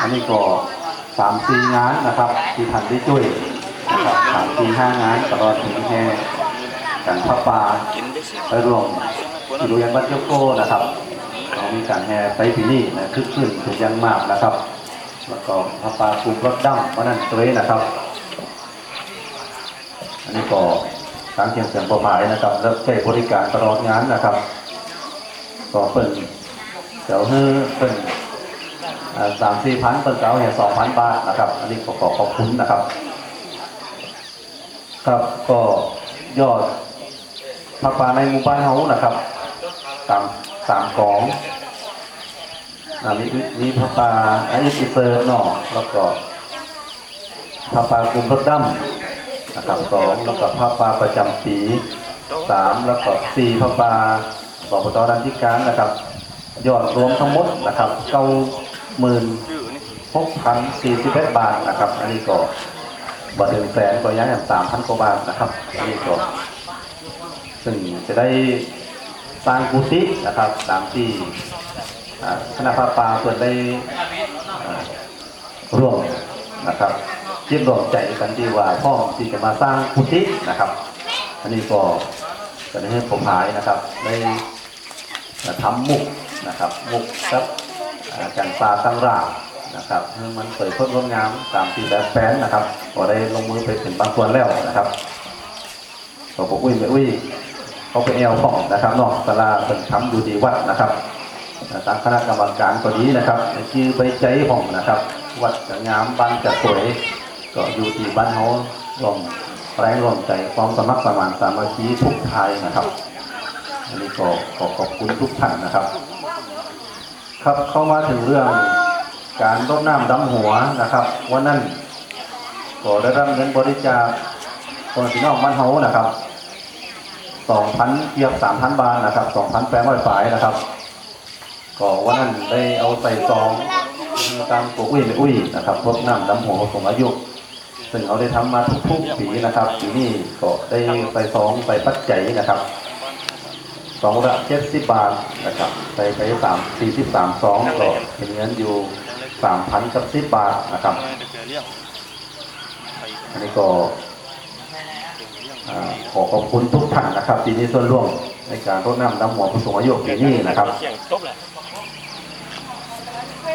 อันนี้ก็สามสี่งานนะครับที่ทันได้ช่วยนะครับสามสี่ห้างานตลอดถึงแห่การพระป่าไปรวมที่โรงเรียนวัดเจ้าโก้นะครับเรามีการแห่ไปปีนี้นะคึกคืนเป็นยังมากนะครับ แล้วก็พระป่าคุมรถดำวันนั้นตัวนี้นะครับ อันนี้ก็ทางเชียงเสียงประพายนะครับรับใช้บริการตลอดงานนะครับ ก็เปิดเดี๋ยวให้เปิด สามสี่พันเปิดเก้าเนี่ยสองพันบาทนะครับ อันนี้ก็ขอขอบคุณนะครับ ครับก็ยอดพักปลาในหมู่บ้านเฮานะครับตามสามกองอ่ามีมีพักปลาไอซิเซอร์นาะแล้วก็พักปลากลุ่มรถดำนะครับสองแล้วก็พักปลาประจำปีสามแล้วก็สี่พักปลาบอกตดันที่การนะครับ ยอดรวมทั้งหมดนะครับเก้า หมื่นหกพันสี่สิบเอ็ดบาทนะครับ อันนี้ก็บาทถึงแสนก็ยังอย่างสามพันกว่าบาทนะครับอันนี้ก็ซึ่งจะได้สร้างกุฏินะครับตามที่อ่าคณะพระปาเปิดได้ร่วมนะครับเยี่ยมรวมใจกันที่ว่าพ่อที่จะมาสร้างกุฏินะครับ อันนี้ก็จะได้ให้ผมหายนะครับได้ทำมุกนะครับมุกครับ อ่ากันปลาตั้งรากนะครับให้มันเผยพ้นงดงามตามที่แบบแฟนนะครับก็ได้ลงมือไปถึงบางส่วนแล้วนะครับก็บอกอุ้ยไม่อุ้ยเขาไปแอลของนะครับนอกสลาเป็นทำอยู่ดีวัดนะครับทางคณะกรรมการก็ดีนะครับชื่อใบใจของนะครับ วัดจะงามบ้านจะสวยก็อยู่ที่บ้านเขาลมแรงลมใจความสมัครสมานสามัคคีทุกไทยนะครับอันนี้ก็ขอขอบคุณทุกท่านนะครับ ครับเข้ามาถึงเรื่องการรดน้ำดำหัวนะครับวันนั้นก็ได้รับเงินบริจาคคนพี่น้องบ้านเฮานะครับ2,000เกียบ3,000บาทนะครับ2,000แปดร้อยฝายนะครับ ก็วันนั้นได้เอาใส่ซองตามตัวอุ้ยไม่อุ้ยนะครับรดน้ำดำหัวผสูงอายุซึ่งเราได้ทำมาทุกๆปีนะครับปีนี้ก็ได้ใส่ซองใส่ปัจจัยนะครับ สองละเจ็ดสิบบาทนะครับไปไปสามสี่สิบสามสองก็เป็นเงินอยู่สามพันกับสิบบาทนะครับ อันนี้ก็อ่าขอขอบคุณทุกท่านนะครับที่มีส่วนร่วมในการรดน้ำดำหัวผู้สูงอายุปีนี้นะครับเสียงจบแหละ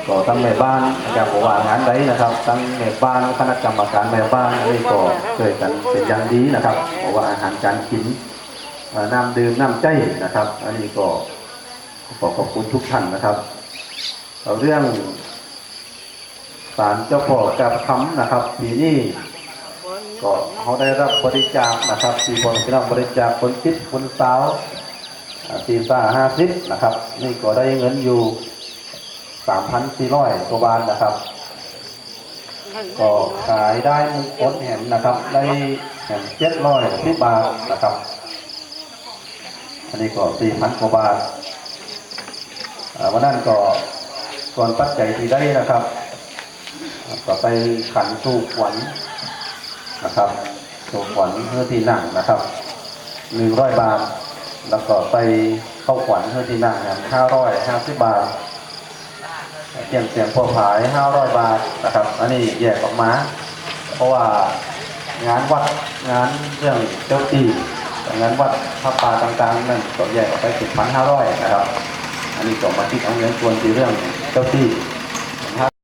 ก็ทั้งแม่บ้านนะครับผมว่างานใดนะครับ ทั้งแม่บ้านคณะกรรมการแม่บ้านนี่ก็ช่วยกันเป็นอย่างดีนะครับเพราะว่าอาหารการกินเอ่อ น้ำดื่มน้ำใจนะครับ อันนี้ก็ขอขอบคุณทุกท่านนะครับเรื่องศาลเจ้าพ่อกับคำนะครับปีนี้ก็เขาได้รับบริจาคนะครับที่คนที่รับบริจาคคนคิดคนสาวสี่สาห้าสิบนะครับ นี่ก็ได้เงินอยู่สามพันสี่ร้อยกว่าบาทนะครับ ก็ขายได้หนึ่งคนเห็นนะครับ ได้เห็นเจ็ดร้อยสิบบาทนะครับ อันนี้ก็สี่พันกว่าบาทอ่าวันนั้นก็ส่วนปัจจัยที่ได้นะครับก็ไปขันสู่ขวัญนะครับสู่ขวัญเพื่อที่นั่งนะครับหนึ่งร้อยบาท แล้วก็ไปเข้าขวัญเพื่อที่นั่งห้าร้อยห้าสิบบาทเสียงเสียงพอขาย500บาทนะครับ อันนี้แยกออกมา เพราะว่างานวัดงานเรื่องเจ้าที่ ดังนั้นวัดพระป่าต่างๆนั่นก็แยกออกไป10,500นะครับ อันนี้ก็มาคิดเองเงินส่วนที่เรื่องเจ้าที่